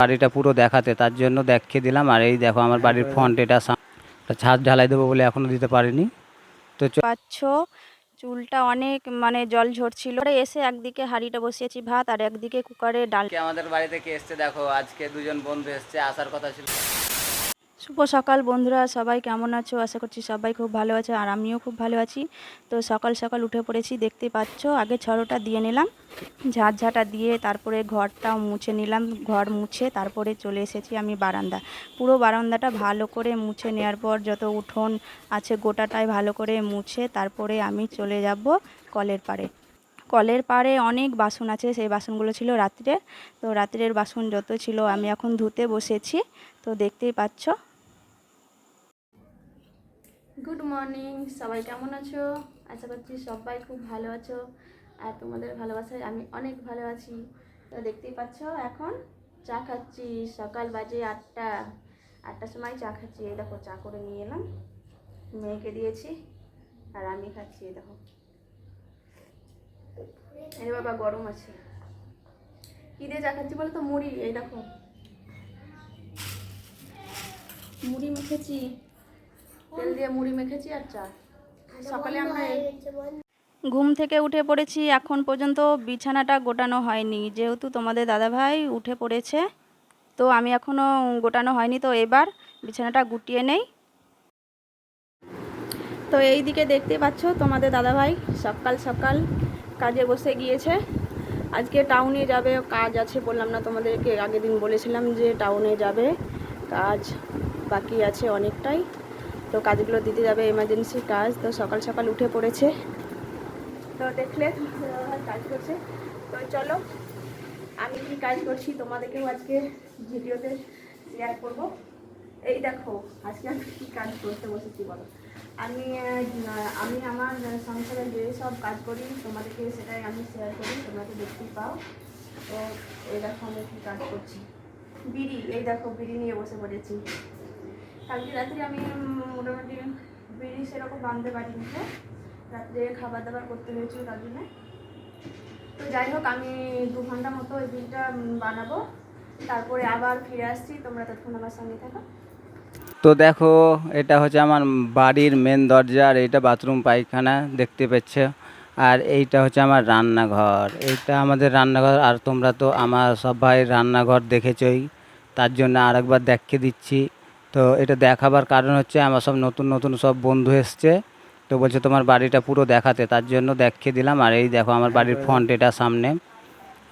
বাড়িটা পুরো দেখাতে তার জন্য দেখিয়ে দিলাম। আর এই দেখো আমার বাড়ির ফ্রন্ট এটা ছাদ ঢালাই দেবো বলে এখনও দিতে পারিনি। তো পাচ্ছ? চুলটা অনেক মানে জল ঝরছিল। এসে একদিকে হাঁড়িটা বসিয়েছি ভাত আর একদিকে কুকারে ডাল। আমাদের বাড়ি থেকে এসছে দেখো আজকে দুজন বন্ধু এসছে আসার কথা ছিল। শুভ সকাল বন্ধুরা, সবাই কেমন আছো? আশা করছি সবাই খুব ভালো আছে আর আমিও খুব ভালো আছি। তো সকাল সকাল উঠে পড়েছি, দেখতে পাচ্ছ? আগে ছড়োটা দিয়ে নিলাম ঝাঁটঝাঁটা দিয়ে তারপরে ঘরটাও মুছে নিলাম, ঘর মুছে তারপরে চলে এসেছি আমি বারান্দা। পুরো বারান্দাটা ভালো করে মুছে নেওয়ার পর যত উঠোন আছে গোটাটাই ভালো করে মুছে তারপরে আমি চলে যাব কলের পাড়ে। কলের পাড়ে অনেক বাসন আছে, সেই বাসনগুলো ছিল রাত্রে। তো রাত্রের বাসন যত ছিল আমি এখন ধুতে বসেছি। তো দেখতেই পাচ্ছ গুড মর্নিং সবাই কেমন আছো? আশা করছি সবাই খুব ভালো আছো। আর তোমাদের ভালোবাসায় আমি অনেক ভালো আছি। তো দেখতেই পাচ্ছ, এখন চা খাচ্ছি। সকাল বাজে আটটা। আটটার সময় চা খাচ্ছি। এই দেখো, চা করে নিয়ে এলাম। মেয়েকে দিয়েছি, আর আমি খাচ্ছি, এই দেখো। এই বাবা, গরম আছে। কী দিয়ে চা খাচ্ছি বলো তো মুড়ি, এই দেখো। মুড়ি মেখেছি। তেল দিয়ে মুড়ি মেখেছি আর চা। সকালে আমরা ঘুম থেকে উঠে পড়েছি, এখন পর্যন্ত বিছানাটা গোটানো হয়নি। যেহেতু তোমাদের দাদাভাই উঠে পড়েছে, তো আমি এখনও গোটানো হয়নি, তো এবার বিছানাটা গুটিয়ে নেই। তো এই দিকে দেখতে পাচ্ছ তোমাদের দাদাভাই সকাল সকাল কাজে বসে গিয়েছে। আজকে টাউনে যাবে, কাজ আছে বললাম না তোমাদেরকে আগের দিন বলেছিলাম যে টাউনে যাবে, কাজ বাকি আছে অনেকটাই। তো কাজগুলো দিতে যাবে এমার্জেন্সি কাজ, তো সকাল সকাল উঠে পড়েছে। তো দেখলে কাজ করছে। তো চলো, আমি কি কাজ করছি তোমাদেরকেও আজকে ভিডিওতে শেয়ার করব। এই দেখো, আজকে আমি কী কাজ করতে বসেছি বলো? আমি আমি আমার সংসারে যে সব কাজ করি, তোমাদেরকে সেটাই আমি শেয়ার করি, তোমরা তো দেখতেই পাও। তো এই দেখো আমি কী কাজ করছি। বিড়ি, এই দেখো বিড়ি নিয়ে বসে পড়েছি। কালকে রাত্রে আমি মোটামুটি বিড়ি সেরকম বাঁধতে পারিনি তো। রাত্রে খাবার দাবার করতে হয়েছিল তার জন্য। তো যাই হোক, আমি দু ঘণ্টা মতো এই বিলটা বানাবো। তারপরে আবার ফিরে আসছি, তোমরা ততক্ষণ আমার সঙ্গে থাকো। তো দেখো, এটা হচ্ছে আমার বাড়ির মেন দরজা, আর এইটা বাথরুম পায়খানা, দেখতে পাচ্ছ আর এইটা হচ্ছে আমার রান্নাঘর। এইটা আমাদের রান্নাঘর, আর তোমরা তো আমার সবাই রান্নাঘর দেখেছই। তার জন্য আরেকবার দেখে দিচ্ছি। তো এটা দেখাবার কারণ হচ্ছে আমার সব নতুন নতুন সব বন্ধু এসছে। তো বলছে তোমার বাড়িটা পুরো দেখাতে, তার জন্য দেখিয়ে দিলাম। আর এই দেখো আমার বাড়ির ফ্রন্ট এটা সামনে।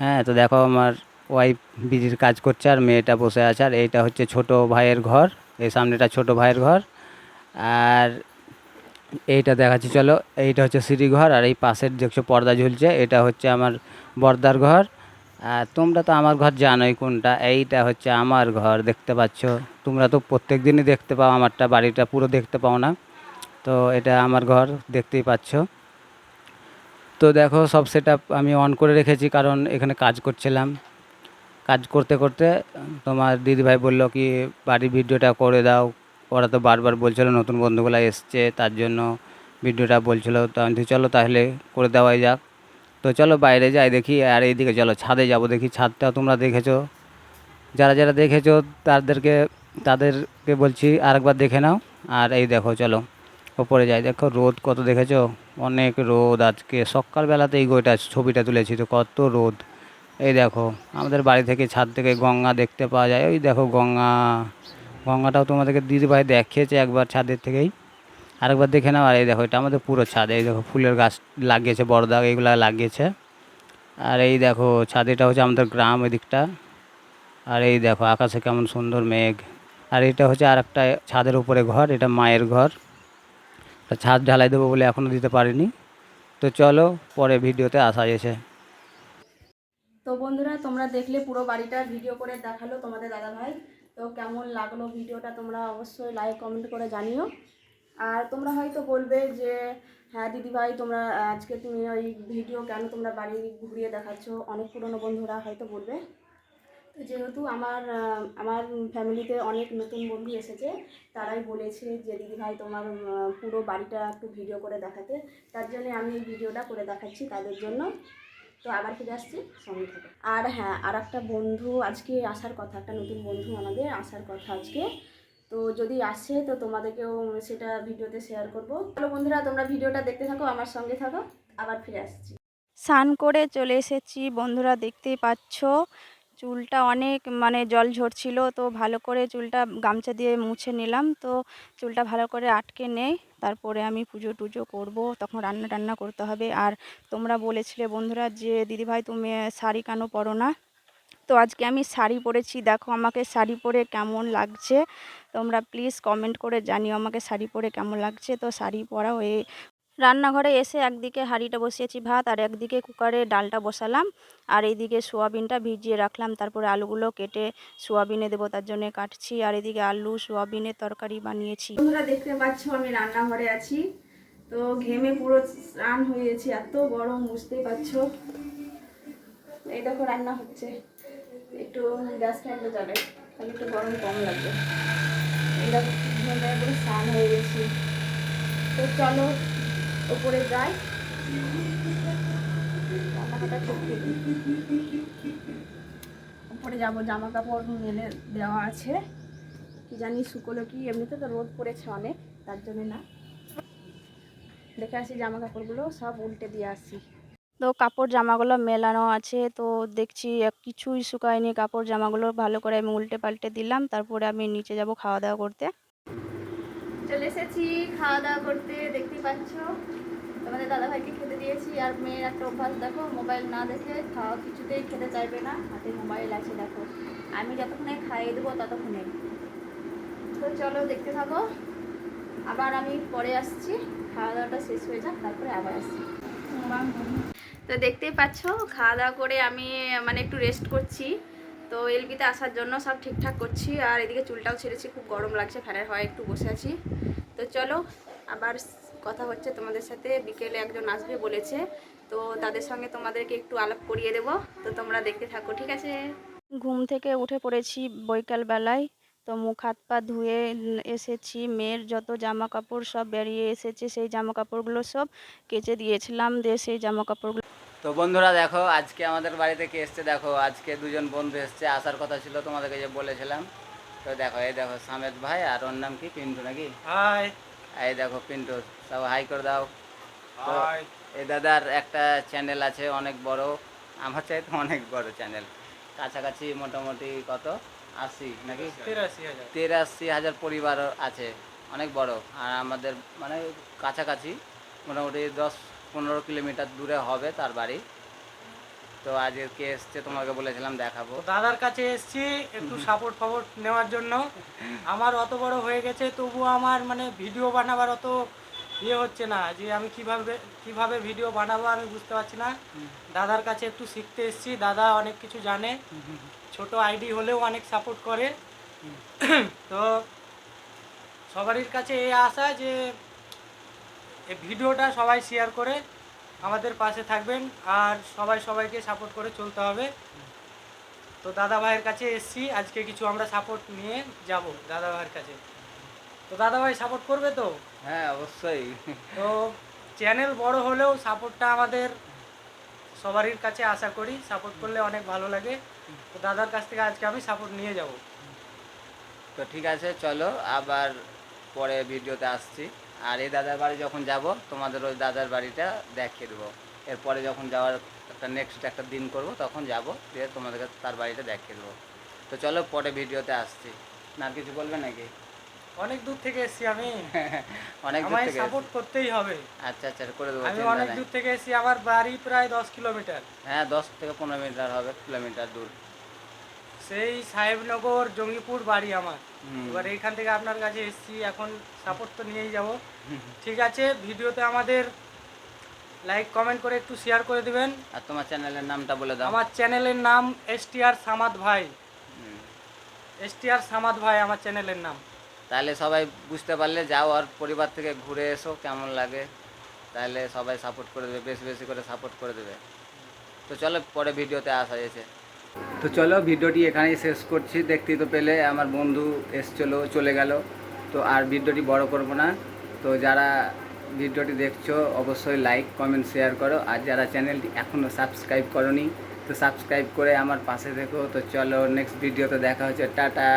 হ্যাঁ তো দেখো আমার ওয়াইফ বিজির কাজ করছে আর মেয়েটা বসে আছে। আর এইটা হচ্ছে ছোট ভাইয়ের ঘর, এই সামনেটা ছোট ভাইয়ের ঘর। আর এইটা দেখাচ্ছি, চলো। এইটা হচ্ছে সিঁড়িঘর আর এই পাশের দেখছ পর্দা ঝুলছে, এটা হচ্ছে আমার বর্দার ঘর। আর তোমরা তো আমার ঘর জানোই কোনটা, এইটা হচ্ছে আমার ঘর, দেখতে পাচ্ছ? তোমরা তো প্রত্যেক দিনই দেখতে পাও আমারটা, বাড়িটা পুরো দেখতে পাও না। তো এটা আমার ঘর, দেখতেই পাচ্ছ। তো দেখো, সব সেট আমি অন করে রেখেছি, কারণ এখানে কাজ করছিলাম। কাজ করতে করতে তোমার দিদিভাই বলল কি, বাড়ির ভিডিওটা করে দাও। ওরা তো বারবার বলছিল, নতুন বন্ধুগুলো এসছে, তার জন্য ভিডিওটা বলছিল। তো আমি চলো তাহলে করে দেওয়াই যাক। তো চলো বাইরে যাই দেখি, আর এইদিকে চলো, ছাদে যাব দেখি। ছাদটা তোমরা দেখেছ। যারা যারা দেখেছ, তাদেরকে তাদেরকে বলছি আরেকবার দেখে নাও। আর এই দেখো, চলো। ওপরে যাই। দেখো, রোদ কত দেখেছ? অনেক রোদ আজকে। সকালবেলাতে এই গোটা ছবিটা তুলেছি তো, কত রোদ। এই দেখো, আমাদের বাড়ি থেকে ছাদ থেকে গঙ্গা দেখতে পাওয়া যায়। ওই দেখো, গঙ্গা। গঙ্গাটাও তোমাদেরকে দিদিভাই দেখিয়েছে একবার ছাদের থেকেই। আরেকবার দেখে নাও। আর এই দেখো, এটা আমাদের পুরো ছাদ। এই দেখো, ফুলের গাছ লাগিয়েছে বড়দা এইগুলো লাগিয়েছে। আর এই দেখো ছাদ এটা হচ্ছে আমাদের গ্রাম এদিকটা। আর এই দেখো, আকাশে কেমন সুন্দর মেঘ। আর এটা হচ্ছে আর একটা ছাদের উপরে ঘর, এটা মায়ের ঘর। ছাদ ঢালাই দেবো বলে এখনও দিতে পারিনি। তো চলো, পরে ভিডিওতে আসা গেছে তো বন্ধুরা, তোমরা দেখলে পুরো বাড়িটা ভিডিও করে দেখাল তোমাদের দাদাভাই। তো কেমন লাগল ভিডিওটা তোমরা অবশ্যই লাইক কমেন্ট করে জানিও। আর তোমরা হয়তো বলবে যে হ্যাঁ দিদিভাই, তোমরা আজকে তুমি ওই ভিডিও কেন তোমরা বাড়ি ঘুরিয়ে দেখাচ্ছ? অনেক পুরনো বন্ধুরা হয়তো বলবে। যেহেতু আমার আমার ফ্যামিলিতে অনেক নতুন বন্ধু এসেছে, তারাই বলেছে যে দিদিভাই তোমার পুরো বাড়িটা একটু ভিডিও করে দেখাতে। তার জন্য আমি এই ভিডিওটা করে দেখাচ্ছি তাদের জন্য। তো আবার ফিরে আসছি সঙ্গে থেকে। আর হ্যাঁ আর একটা বন্ধু আজকে আসার কথা, একটা নতুন বন্ধু আমাদের আসার কথা আজকে। তো যদি আসে, তো তোমাদেরকেও সেটা ভিডিওতে শেয়ার করব। চলো বন্ধুরা, তোমরা ভিডিওটা দেখতে থাকো, আমার সঙ্গে থাকো, আবার ফিরে আসছি। স্নান করে চলে এসেছি, বন্ধুরা দেখতেই পাচ্ছ। চুলটা অনেক মানে জল ঝরছিল, তো ভালো করে চুলটা গামছা দিয়ে মুছে নিলাম। তো চুলটা ভালো করে আটকে নেই, তারপরে আমি পুজো টুজো করব, তখন রান্না টান্না করতে হবে। আর তোমরা বলেছিলে বন্ধুরা যে, দিদিভাই, তুমি শাড়ি কেন পরো না? তো আজকে আমি শাড়ি পরেছি, দেখো আমাকে শাড়ি পরে কেমন লাগছে। তোমরা প্লিজ কমেন্ট করে জানিও আমাকে শাড়ি পরে কেমন লাগছে। তো শাড়ি পরা হয়ে রান্নাঘরে এসে একদিকে হাঁড়িটা বসিয়েছি ভাত আর একদিকে কুকারে ডালটা বসালাম। আর এইদিকে সোয়াবিনটা ভিজিয়ে রাখলাম। তারপরে আলুগুলো কেটে সোয়াবিনে দেবো, তার জন্য কাটছি। আর এদিকে আলু, সোয়াবিনের তরকারি বানিয়েছি। তোমরা দেখতে পাচ্ছ, আমি রান্নাঘরে আছি। তো ঘেমে পুরো স্নান হয়ে গেছি, এত গরম, বুঝতেই পারছ। এই দেখো, রান্না হচ্ছে। একটু গ্যাস ফ্যানটা চলে তাহলে একটু গরম কম লাগবে। দেখো, ঘেমে পুরো স্নান হয়ে গেছি। তো চলো ওপরে যাই। উপরে যাব জামা কাপড় মেলে দেওয়া আছে। কি জানি শুকোলো কি, এমনিতে তো রোদ পড়েছে অনেক, তার জন্য না। দেখে আসি জামা কাপড়গুলো সব উল্টে দিয়ে আসি। তো কাপড় জামাগুলো মেলানো আছে, তো দেখছি কিছুই শুকায়নি। কাপড় জামাগুলো ভালো করে আমি উল্টে পাল্টে দিলাম, তারপরে আমি নিচে যাব খাওয়া দাওয়া করতে। চলে এসেছি, খাওয়া দাওয়া করতে দেখতেই পাচ্ছ। তোমাদের দাদাভাইকে খেতে দিয়েছি, আর মেয়ের একটা অভ্যাস দেখো, মোবাইল না দেখে খাওয়া কিছুতেই খেতে চাইবে না, হাতে মোবাইল আছে দেখো। আমি যতক্ষণে খাইয়ে দেবো ততক্ষণে। তো চলো দেখতে থাকো। আবার আমি পরে আসছি, খাওয়া দাওয়াটা শেষ হয়ে যাক, তারপরে আবার আসছি। তো দেখতেই পাচ্ছ, খাওয়া দাওয়া করে আমি মানে একটু রেস্ট করছি। তো এলবিতে আসার জন্য সব ঠিকঠাক করছি আর এদিকে চুলটাও ছেড়েছি, খুব গরম লাগছে, ফ্যানের হয় একটু বসে আছি। তো চলো, আবার কথা হচ্ছে তোমাদের সাথে, বিকেলে একজন আসবে বলেছে, তো তাদের সঙ্গে তোমাদেরকে একটু আলাপ করিয়ে দেবো, তো তোমরা দেখতে থাকো, ঠিক আছে? ঘুম থেকে উঠে পড়েছি বৈকাল বেলায়, তো মুখ হাত পা ধুয়ে এসেছি, মেয়ের যত জামা কাপড় সব বেরিয়ে এসেছে, সেই জামা কাপড়গুলো সব কেচে দিয়েছিলাম, দিয়ে সেই জামা কাপড়গুলো তো বন্ধুরা দেখো আজকে আমাদের বাড়িতে কে এসছে দেখো আজকে দুজন বন্ধু এসছে আসার কথা ছিল তোমাদেরকে যে বলেছিলাম। তো দেখো এই দেখো সামেদ ভাই আর ওর নাম কি পিন্টু নাকি? হাই। এই দেখো পিন্টু সব হাই করে দাও। তো এই দাদার একটা চ্যানেল আছে অনেক বড় আমার চাইতে অনেক বড় চ্যানেল। কাছাকাছি মোটামুটি কত? আশি নাকি? তিরাশি হাজার পরিবার আছে অনেক বড়। আর আমাদের মানে কাছাকাছি মোটামুটি দশ পনেরো কিলোমিটার দূরে হবে তার বাড়ি। তো আজকে এসছে তোমাকে বলেছিলাম দেখাবো। দাদার কাছে এসেছি একটু সাপোর্ট ফাপোর্ট নেওয়ার জন্য। আমার অত বড় হয়ে গেছে তবুও আমার মানে ভিডিও বানাবার অত ইয়ে হচ্ছে না যে আমি কীভাবে কীভাবে ভিডিও বানাবো আমি বুঝতে পারছি না। দাদার কাছে একটু শিখতে এসেছি দাদা অনেক কিছু জানে। ছোট আইডি হলেও অনেক সাপোর্ট করে। তো সবারই কাছে এই আশা যে এই ভিডিওটা সবাই শেয়ার করে আমাদের পাশে থাকবেন আর সবাই সবাইকে সাপোর্ট করে চলতে হবে। তো দাদা ভাইয়ের কাছে এসছি আজকে কিছু আমরা সাপোর্ট নিয়ে যাব দাদা ভাইয়ের কাছে। তো দাদা ভাই সাপোর্ট করবে তো? হ্যাঁ অবশ্যই। তো চ্যানেল বড় হলেও সাপোর্টটা আমাদের সবারই কাছে আশা করি সাপোর্ট করলে অনেক ভালো লাগে। তো দাদার কাছ থেকে আজকে আমি সাপোর্ট নিয়ে যাব। তো ঠিক আছে চলো আবার পরে ভিডিওতে আসছি। আর এই দাদার বাড়ি যখন যাব তোমাদের ওই দাদার বাড়িটা দেখিয়ে দেবো। এরপরে যখন যাওয়ার একটা নেক্সট একটা দিন করব তখন যাব দিয়ে তোমাদেরকে তার বাড়িটা দেখিয়ে দেবো। তো চলো পরে ভিডিওতে আসছি। না কিছু বলবে নাকি? অনেক দূর থেকে এসেছি আমি। অনেক দূর থেকে সাপোর্ট করতেই হবে। আচ্ছা আচ্ছা করে দেবো আমি অনেক দূর থেকে এসেছি আমার বাড়ি প্রায় দশ কিলোমিটার। হ্যাঁ দশ থেকে পনেরো মিটার হবে কিলোমিটার দূর। সেই সাহেবনগর জঙ্গিপুর বাড়ি আমার। এবার এইখান থেকে আপনার কাছে এসেছি এখন সাপোর্ট তো নিয়েই যাব। ঠিক আছে ভিডিওতে আমাদের লাইক কমেন্ট করে একটু শেয়ার করে দিবেন। আর তোমার চ্যানেলের নামটা বলে দাও। আমার চ্যানেলের নাম এস টি আর সামাদ ভাই। এস টি আর সামাদ ভাই আমার চ্যানেলের নাম। তাহলে সবাই বুঝতে পারলে যাও আর পরিবার থেকে ঘুরে এসো কেমন লাগে। তাহলে সবাই সাপোর্ট করে দেবে বেশি বেশি করে সাপোর্ট করে দেবে। তো চলো পরে ভিডিওতে আসা হয়েছে। তো চলো ভিডিওটি এখানেই শেষ করছি। দেখতেই তো পেলে আমার বন্ধু এসছিলো, চলে গেল। তো আর ভিডিওটি বড় করব না। তো যারা ভিডিওটি দেখছ, অবশ্যই লাইক কমেন্ট শেয়ার করো। আর যারা চ্যানেলটি এখনও সাবস্ক্রাইব করনি, তো সাবস্ক্রাইব করে আমার পাশে দেখো তো চলো নেক্সট ভিডিওতে দেখা হচ্ছে। টাটা!